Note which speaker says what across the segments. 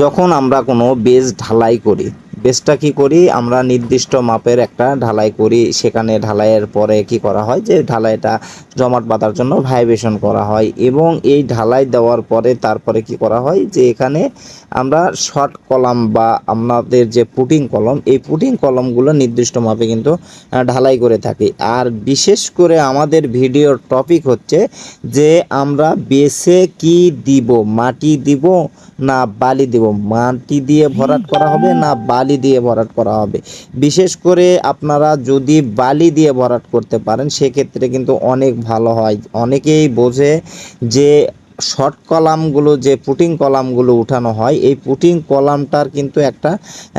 Speaker 1: যখন আমরা কোনো বেজ ঢালাই করি বেজটা কি করি? আমরা নির্দিষ্ট মাপের একটা ঢালাই করি। সেখানে ঢালাইয়ের পরে কি করা হয়? যে ঢালাইটা জমাট বাঁধার জন্য ভাইব্রেশন করা হয় এবং এই ঢালাই দেওয়ার পরে তারপরে কি করা হয়? যে এখানে আমরা শর্ট কলাম বা আমাদের যে পুটিং কলম, এই পুটিং কলমগুলো নির্দিষ্ট মাপে কিন্তু ঢালাই করে থাকি। আর বিশেষ করে আমাদের ভিডিওর টপিক হচ্ছে যে আমরা বেসে কি দিব? মাটি দিব না বালি দিব? মাটি দিয়ে ভরাট করা হবে না বালি দিয়ে ভরাট করা হবে। বিশেষ করে আপনারা যদি বালি দিয়ে ভরাট করতে পারেন, সেক্ষেত্রে কিন্তু অনেক ভালো হয়। অনেকেই বোঝে যে শর্ট কলামগুলো, যে পুটিং কলামগুলো উঠানো হয়, এই পুটিং কলামটার কিন্তু একটা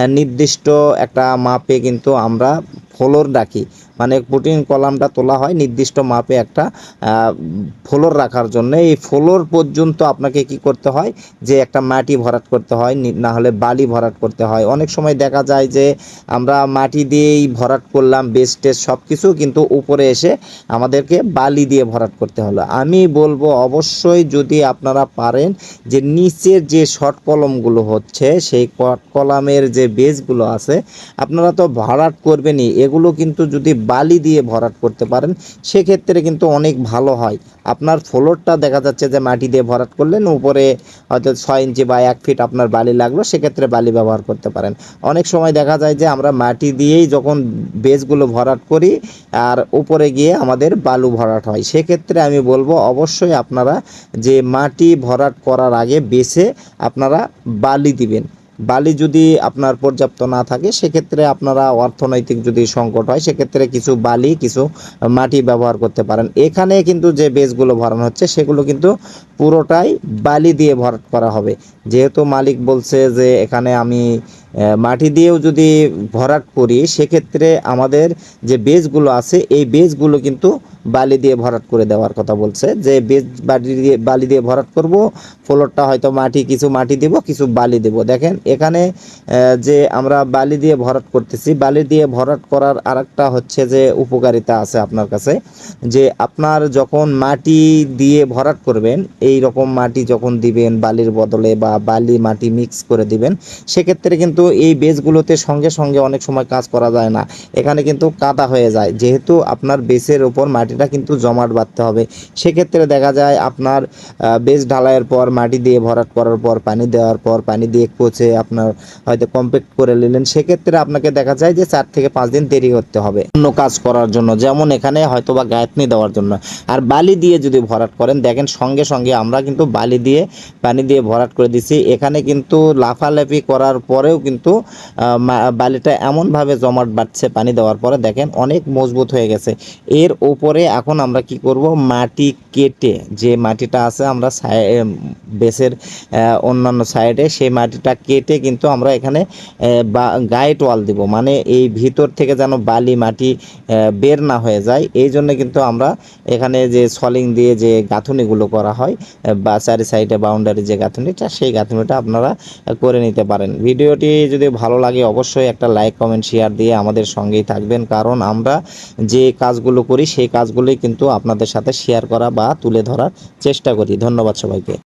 Speaker 1: নির্দিষ্ট একটা মাপে কিন্তু আমরা ফ্লোর ডাকি। মানে প্রোটিন কলামটা তোলা হয় নির্দিষ্ট মাপে একটা ফ্লোর রাখার জন্য। এই ফ্লোর পর্যন্ত আপনাকে কি করতে হয়? যে একটা মাটি ভরাট করতে হয়, নি- হলে বালি ভরাট করতে হয়। অনেক সময় দেখা যায় যে আমরা মাটি দিয়েই ভরাট করলাম বেস সব কিছু কিন্তু উপরে এসে আমাদেরকে বালি দিয়ে ভরাট করতে হলো। আমি বলব অবশ্যই যদি আপনারা পারেন যে নিচের যে শর্ট কলমগুলো হচ্ছে, সেই কলামের যে বেসগুলো আছে, আপনারা তো ভরাট করবেনই। এগুলো কিন্তু যদি বালি দিয়ে ভরাট করতে পারেন, সেক্ষেত্রে কিন্তু অনেক ভালো হয়। আপনার ফ্লোরটা দেখা যাচ্ছে যে মাটি দিয়ে ভরাট করলেন, উপরে হয়তো ছয় ইঞ্চি বা এক ফিট আপনার বালি লাগল, সেক্ষেত্রে বালি ব্যবহার করতে পারেন। অনেক সময় দেখা যায় যে আমরা মাটি দিয়েই যখন বেসগুলো ভরাট করি, আর উপরে গিয়ে আমাদের বালু ভরাট হয়। সেক্ষেত্রে আমি বলব, অবশ্যই আপনারা যে মাটি ভরাট করার আগে বেছে আপনারা বালি দিবেন। বালি যদি আপনার পর্যাপ্ত না থাকে, সেক্ষেত্রে আপনারা অর্থনৈতিক যদি সংকট হয়, সেক্ষেত্রে কিছু বালি, কিছু মাটি ব্যবহার করতে পারেন। এখানে কিন্তু যে বেসগুলো ভরানো হচ্ছে, সেগুলো কিন্তু পুরোটাই বালি দিয়ে ভরাট করা হবে। যেহেতু মালিক বলছে যে, এখানে আমি মাটি দিয়েও যদি ভরাট করি, সেক্ষেত্রে আমাদের যে বেজগুলো আছে, এই বেজগুলো কিন্তু বালি দিয়ে ভরাট করে দেওয়ার কথা বলছে। যে বেজ বালি দিয়ে বালি দিয়ে ভরাট করব, ফ্লোরটা হয়তো মাটি, কিছু মাটি দেব, কিছু বালি দেব। দেখেন, এখানে যে আমরা বালি দিয়ে ভরাট করতেছি, বালি দিয়ে ভরাট করার আরেকটা হচ্ছে যে উপকারিতা আছে আপনার কাছে। যে আপনার যখন মাটি দিয়ে ভরাট করবেন এই রকম মাটি যখন দিবেন, বালির বদলে বা বালি মাটি মিক্স করে দিবেন, সেক্ষেত্রে কিন্তু এই বেসগুলোতে সঙ্গে সঙ্গে অনেক সময় কাজ করা যায় না। এখানে কিন্তু কাদা হয়ে যায়। যেহেতু আপনার বেসের ওপর মাটিটা কিন্তু জমাট বাঁধতে হবে। সেক্ষেত্রে দেখা যায় আপনার বেস ঢালাইয়ের পর মাটি দিয়ে ভরাট করার পর, পানি দেওয়ার পর, পানি দিয়ে পচে আপনার হয়তো কমপ্লিট করে নিলেন। সেক্ষেত্রে আপনাকে দেখা যায় যে চার থেকে পাঁচ দিন দেরি করতে হবে অন্য কাজ করার জন্য, যেমন এখানে হয়তো বা গায়তনি দেওয়ার জন্য। আর বালি দিয়ে যদি ভরাট করেন, দেখেন সঙ্গে সঙ্গে আমরা কিন্তু বালি দিয়ে, পানি দিয়ে ভরাট করে দিছি। এখানে কিন্তু লাফালাফি করার পরেও কিন্তু মা- বালিটা এমনভাবে জমাট বাড়ছে পানি দেওয়ার পরে দেখেন অনেক মজবুত হয়ে গেছে। এর ওপরে এখন আমরা কি করব? মাটি কেটে যে মাটিটা আছে আমরা বেসের অন্যান্য সাইডে সেই মাটিটা কেটে কিন্তু আমরা এখানে গাইড ওয়াল দিব। মানে এই ভিতর থেকে যেন বালি, মাটি বের না হয়ে যায়। এই জন্য কিন্তু আমরা এখানে যে সলিং দিয়ে যে গাঁথুনিগুলো করা হয় বা, চারি সাইডে বাউন্ডারি যে গাঁথুনিটা, সেই গাঁথুনিটা আপনারা করে নিতে পারেন। ভিডিওটি যদি ভালো লাগে অবশ্যই একটা লাইক কমেন্ট শেয়ার দিয়ে আমাদের সঙ্গেই থাকবেন। কারণ আমরা যে কাজগুলো করি, সেই কাজগুলোই কিন্তু আপনাদের সাথে শেয়ার করা বা তুলে ধরার চেষ্টা করি। ধন্যবাদ সবাইকে।